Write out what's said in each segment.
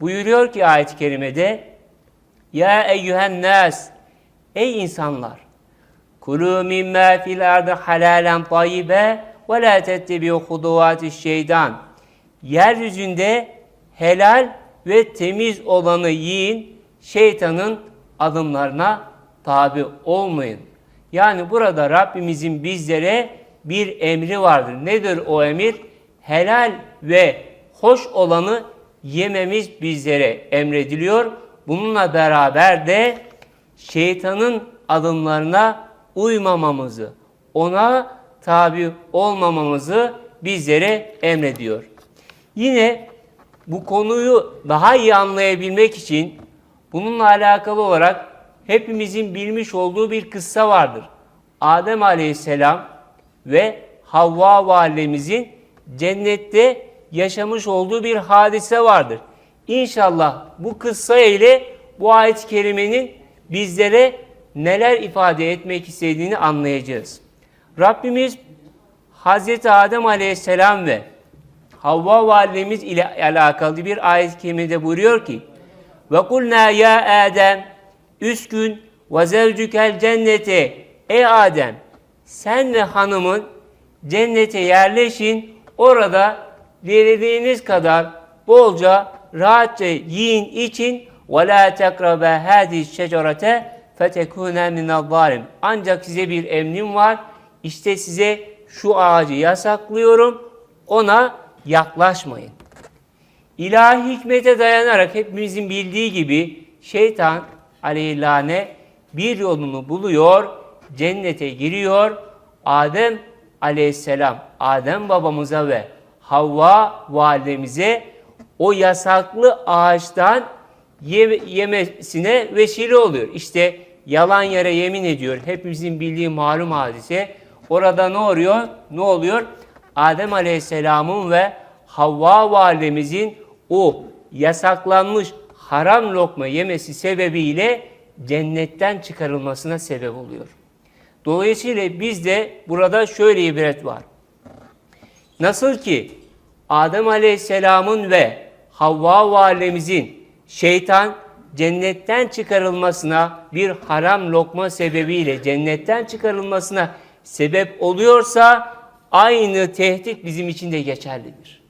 Buyuruyor ki ayet-i kerimede Ya eyyühen nas Ey insanlar Kulu mimma fil ardı halalen tayyibe ve la tettebi'u huduvati şeytan Yeryüzünde helal ve temiz olanı yiyin, şeytanın adımlarına tabi olmayın. Yani burada Rabbimizin bizlere bir emri vardır. Nedir o emir? Helal ve hoş olanı yememiz bizlere emrediliyor. Bununla beraber de şeytanın adımlarına uymamamızı, ona tabi olmamamızı bizlere emrediyor. Yine bu konuyu daha iyi anlayabilmek için bununla alakalı olarak hepimizin bilmiş olduğu bir kıssa vardır. Adem Aleyhisselam ve Havva validemizin cennette yaşamış olduğu bir hadise vardır. İnşallah bu kıssa ile bu ayet-i kerimenin bizlere neler ifade etmek istediğini anlayacağız. Rabbimiz Hazreti Adem Aleyhisselam ve Havva validemiz ile alakalı bir ayet-i kerimede buyuruyor ki ve kulna ya Adem üskün ve zevcükel cennete ey Adem sen ve hanımın cennete yerleşin orada dilediğiniz kadar bolca rahatça yiyin için ve la tekrabe hadi şecerete fetekune minel zalim. Ancak size bir emrim var. İşte size şu ağacı yasaklıyorum. Ona yaklaşmayın. İlahi hikmete dayanarak hepimizin bildiği gibi şeytan aleyhillâne bir yolunu buluyor, cennete giriyor. Adem aleyhisselam, Adem babamıza ve Havva validemize o yasaklı ağaçtan ye- yemesine vesile oluyor. İşte yalan yere yemin ediyor. Hepimizin bildiği malum hadise. Orada ne oluyor? Ne oluyor? Adem Aleyhisselam'ın ve Havva validemizin o yasaklanmış haram lokma yemesi sebebiyle cennetten çıkarılmasına sebep oluyor. Dolayısıyla bizde burada şöyle ibret var. Nasıl ki Adem Aleyhisselam'ın ve Havva validemizin şeytan cennetten çıkarılmasına bir haram lokma sebebiyle cennetten çıkarılmasına sebep oluyorsa aynı tehdit bizim için de geçerlidir.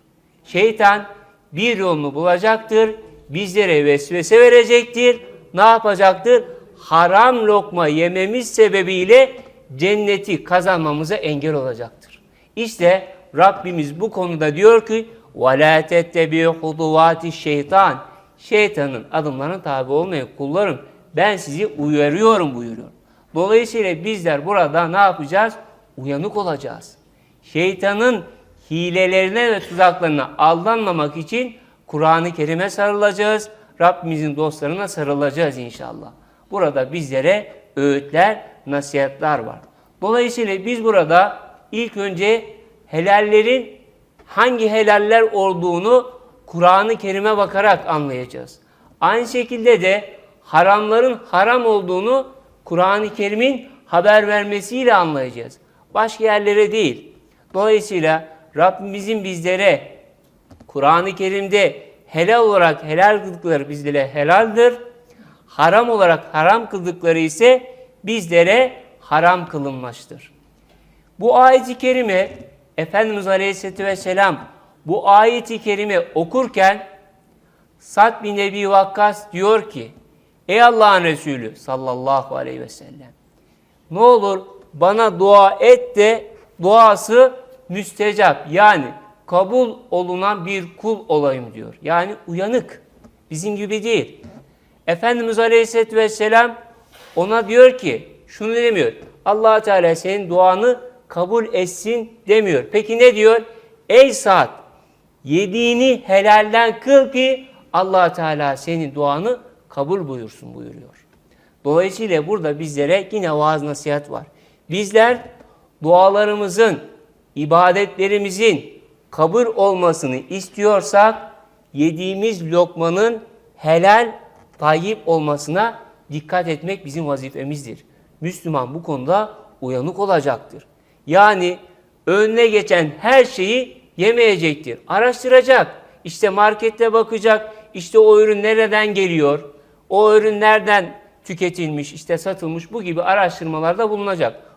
Şeytan bir yolunu bulacaktır, bizlere vesvese verecektir. Ne yapacaktır? Haram lokma yememiz sebebiyle cenneti kazanmamıza engel olacaktır. İşte Rabbimiz bu konuda diyor ki وَلَا تَتَّبِعُ خُطُوَاتِ şeytan Şeytanın adımlarına tabi olmayın kullarım. Ben sizi uyarıyorum buyuruyor. Dolayısıyla bizler burada ne yapacağız? Uyanık olacağız. Şeytanın hilelerine ve tuzaklarına aldanmamak için Kur'an-ı Kerim'e sarılacağız. Rabbimizin dostlarına sarılacağız inşallah. Burada bizlere öğütler, nasihatler var. Dolayısıyla biz burada ilk önce helallerin hangi helaller olduğunu Kur'an-ı Kerim'e bakarak anlayacağız. Aynı şekilde de haramların haram olduğunu Kur'an-ı Kerim'in haber vermesiyle anlayacağız. Başka yerlere değil. Dolayısıyla Rabbimizin bizlere Kur'an-ı Kerim'de helal olarak helal kıldıkları bizlere helaldir. Haram olarak haram kıldıkları ise bizlere haram kılınmıştır. Bu ayet-i kerime Efendimiz Aleyhisselatü Vesselam bu ayeti kerime okurken Sad bin Ebi Vakkas diyor ki Ey Allah'ın Resulü sallallahu aleyhi ve sellem ne olur bana dua et de duası müstecap yani kabul olunan bir kul olayım diyor. Yani uyanık. Bizim gibi değil. Efendimiz Aleyhisselatü Vesselam ona diyor ki şunu demiyor. allah Teala senin duanı kabul etsin demiyor. Peki ne diyor? Ey saat yediğini helalden kıl ki allah Teala senin duanı kabul buyursun buyuruyor. Dolayısıyla burada bizlere yine vaaz nasihat var. Bizler dualarımızın, ibadetlerimizin kabul olmasını istiyorsak yediğimiz lokmanın helal, tayyip olmasına dikkat etmek bizim vazifemizdir. Müslüman bu konuda uyanık olacaktır. Yani önüne geçen her şeyi yemeyecektir. Araştıracak. İşte markette bakacak, işte o ürün nereden geliyor, o ürün nereden tüketilmiş, işte satılmış bu gibi araştırmalarda bulunacak.